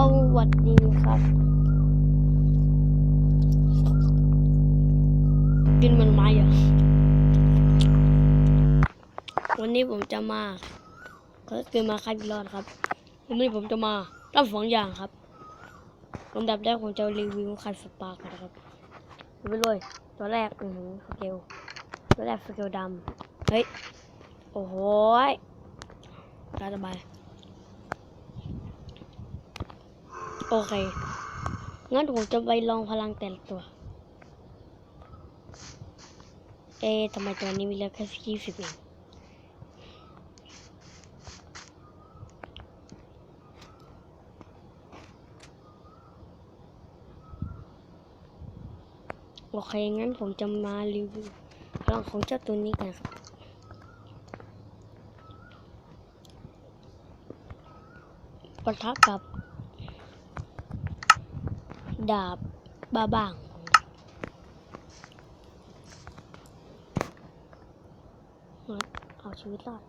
วัสดีครับกินมันไม้เหรอวันนี้ผมจะมาก็คือมาคัดรอดครับ วันนี้ผมจะมาทำสองอย่างครับลำดับแรกผมจะรีวิวคันสปาร์กนนะครับดูไปเลยตัวแรกอือหือสเกลตัวแรกสเกลดำเฮ้ย โอ้โหยตาสบาย โอเค งั้นผมจะไปลองพลังแต่ละตัว เอ๊ะทำไมตัวนี้มีเลือดแค่ยี่สิบเองโอเค งั้นผมจะมารีวิวพลังของเจ้าตัวนี้กันครับปะทะกับ ดาบบ้าบ้างเอาชีวิตรอด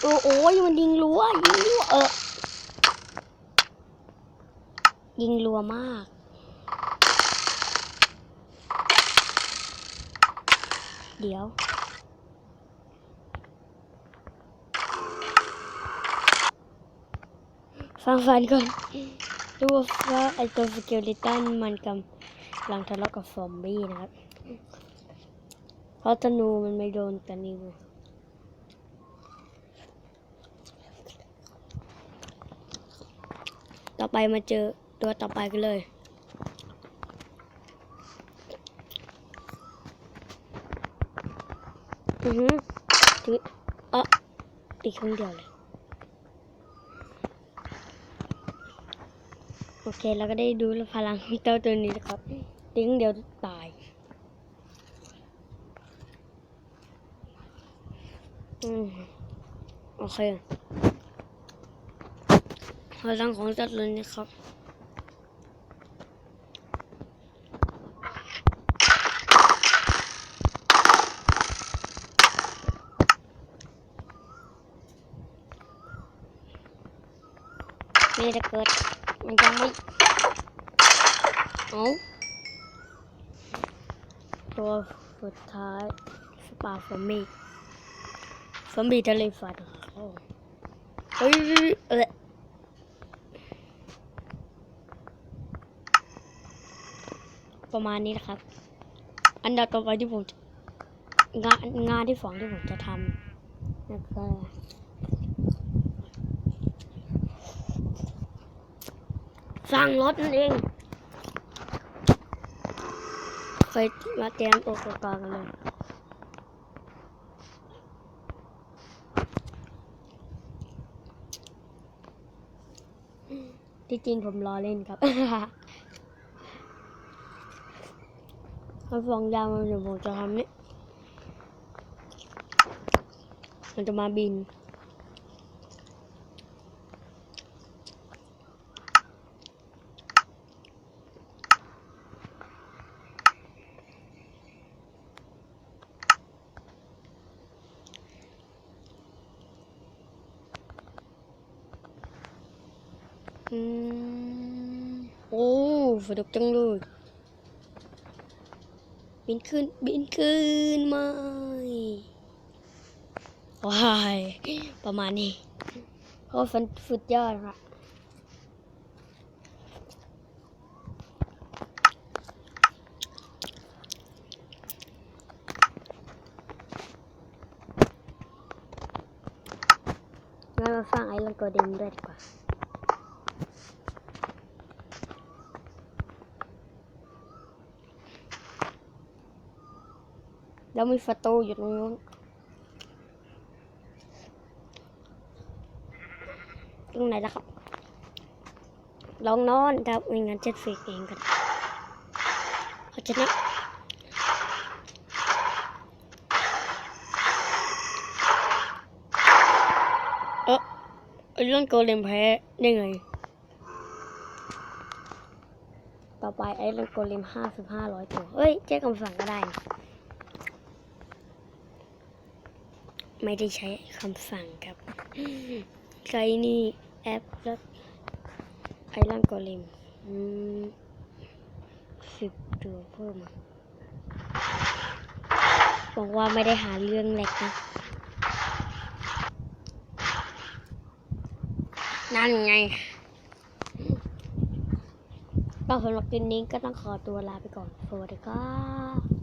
โอ้โอ้ยมันยิงรัวยิงรัวเออยิงรัวมากเดี๋ยว ฟังฟันก่อน ดูว่าไอตัวสเกลิตันมันกำลังทะเลาะกับซอมบี้นะครับ เพราะธนูมันไม่โดนตะนิวต่อไปมาเจอตัวต่อไปกันเลยอือหือถืออะอีกครั้งเดียวเลย อเคเราก็ได้ดูพลังของเจ้าตัวนี้นะครับ ติ้งเดียวตายอืมโอเคพลังของเจ้าตัวนี้ครับนี่ถ้เกิด มันยังไม่เอาตัวสุดท้ายสปาฟอมีฟอมบี้ทะเลฝันโอ้เฮ้ยเออประมาณนี้นะครับ อันดับต่อไปที่ผมงานงานที่สองที่ผมจะทำนั่นก็ สั่งรถนั่นเองเคยมาเตรียมอุปกรณ์กันเลยที่จริงผมรอเล่นครับมันฟองยาวมันเดี๋ยวผมจะทำนี่มันจะมาบิน อืมโอ้สนุกจังเลยบินขึ้นบินขึ้นไม่ว้ายประมาณนี้โอ้ฟันสุดยอดค่ะงั้นมาฟังไอ้ลังโกเดนด้วยดีกว่า แล้วมีประตูอยู่ตรงนู้นตรงไหนล่ะครับ ลองนอนครับไม่งั้นเจ็ดฟีกเองกันเขาชนะเออไอ้เรื่องโกเลมแพ้ได้ไง ต่อไปไอ้เรื่องโกเลมห้าสิบห้าร้อยตัว เฮ้ยแจ้คำสั่งก็ได้นะ ไม่ได้ใช้คำสั่งครับ ใช้นี่แอปแล้วไอรอนกอลมอืมสิบตัวเพิ่มบอกว่าไม่ได้หาเรื่องแหลกนะ นั่นไงก็สำหรับคลิปนี้ก็ต้องขอตัวลาไปก่อน สวัสดีครับ